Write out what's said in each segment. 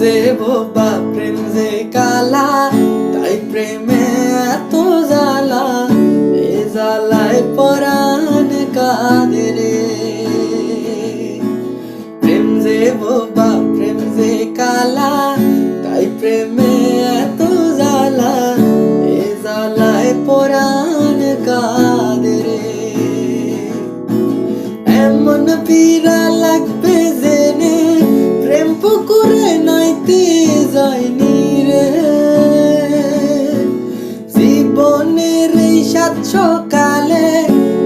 যে বোবা প্রেম যে কালা, তাই প্রেমে এত জ্বালা, এ জ্বালায় পরাণ কাঁদে রে। প্রেম যে বোবা প্রেম যে কালা, তাই প্রেমে এত জ্বালা, এ জ্বালায় পরাণ কাঁদে রে। এমন পীড়া লাগবে জেনে যায়নি রে। জীবনের এই সাত সকালে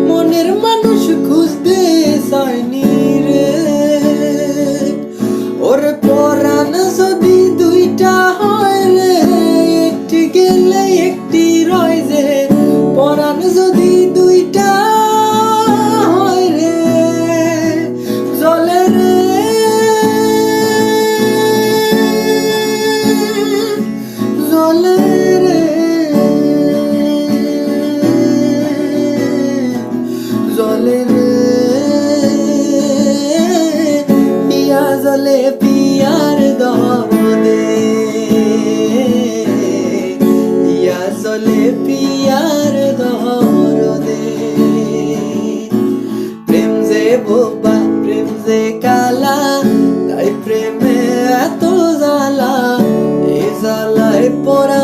মনের মানুষ খুঁজতে যায়নি রে। ওর পরাণ যদি দুইটা হয় রে, একটি গেলে একটি রয় যে, পরাণ যদি দুইটা জলে রে পিয়া জলে পিয়ার দহনে পিয়া জলে পিয়ার দহরনে প্রেম যে বোবা, প্রেম যে কালা, তাই প্রেমে এত জ্বালা এই জ্বালায় পড়া